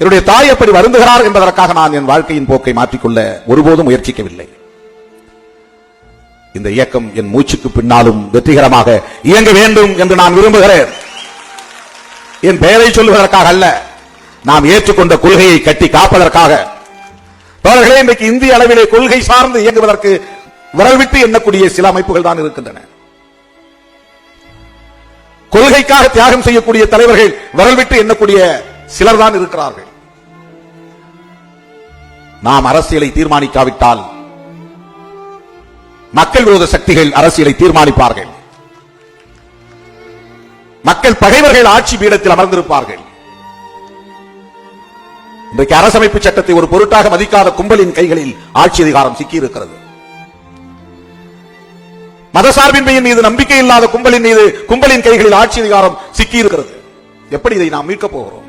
என்னுடைய தாய் எப்படி வருந்துகிறார் என்பதற்காக நான் என் வாழ்க்கையின் போக்கை மாற்றிக்கொள்ள ஒருபோதும் முயற்சிக்கவில்லை. இந்த இயக்கம் என் மூச்சுக்கு பின்னாலும் வெற்றிகரமாக இயங்க வேண்டும் என்று நான் விரும்புகிறேன். என் பெயரை சொல்லுவதற்காக அல்ல நாம் ஏற்றுக்கொண்ட கொள்கையை கட்டி காப்பதற்காக. தோழர்களே இன்றைக்கு இந்திய அளவிலே கொள்கை சார்ந்து இயங்குவதற்கு விரல் விட்டு எண்ணக்கூடிய சில அமைப்புகள் தான் இருக்கின்றன. கொள்கைக்காக தியாகம் செய்யக்கூடிய தலைவர்கள் விரல் விட்டு எண்ணக்கூடிய சிலர் தான் இருக்கிறார்கள். நாம் அரசியலை தீர்மானிக்காவிட்டால் மக்கள் விரோத சக்திகள் அரசியலை தீர்மானிப்பார்கள். மக்கள் பகைவர்கள் ஆட்சி பீடத்தில் அமர்ந்திருப்பார்கள். இன்றைக்கு அரசமைப்பு சட்டத்தை ஒரு பொருட்டாக மதிக்காத கும்பலின் கைகளில் ஆட்சி அதிகாரம் சிக்கியிருக்கிறது. மதசார்பின்மையின் மீது நம்பிக்கை இல்லாத கும்பலின் மீது கும்பலின் கைகளில் ஆட்சி அதிகாரம் சிக்கியிருக்கிறது. எப்படி இதை நாம் மீட்கப் போகிறோம்?